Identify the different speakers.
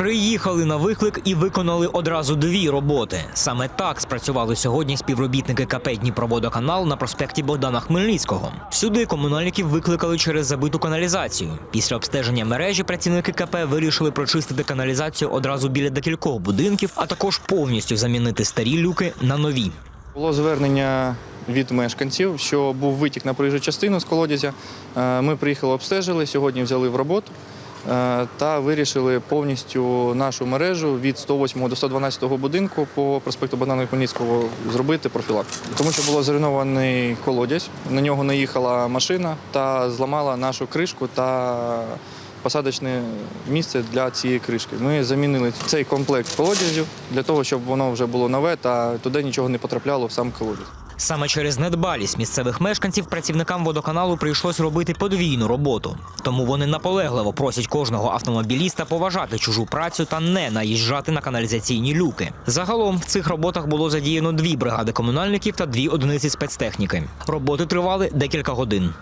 Speaker 1: Приїхали на виклик і виконали одразу дві роботи. Саме так спрацювали сьогодні співробітники КП Дніпроводоканал на проспекті Богдана Хмельницького. Сюди комунальників викликали через забиту каналізацію. Після обстеження мережі працівники КП вирішили прочистити каналізацію одразу біля декількох будинків, а також повністю замінити старі люки на нові.
Speaker 2: Було звернення від мешканців, що був витік на проїжджу частину з колодязя. Е, Ми приїхали, обстежили, сьогодні взяли в роботу та вирішили повністю нашу мережу від 108 до 112 будинку по проспекту Богдана Хмельницького зробити профілактику. Тому що було зруйнований колодязь, на нього наїхала машина та зламала нашу кришку та посадочне місце для цієї кришки. Ми замінили цей комплект колодязів для того, щоб воно вже було нове та туди нічого не потрапляло в сам колодязь.
Speaker 1: Саме через недбалість місцевих мешканців працівникам водоканалу прийшлось робити подвійну роботу. Тому вони наполегливо просять кожного автомобіліста поважати чужу працю та не наїжджати на каналізаційні люки. Загалом в цих роботах було задіяно дві бригади комунальників та дві одиниці спецтехніки. Роботи тривали декілька годин.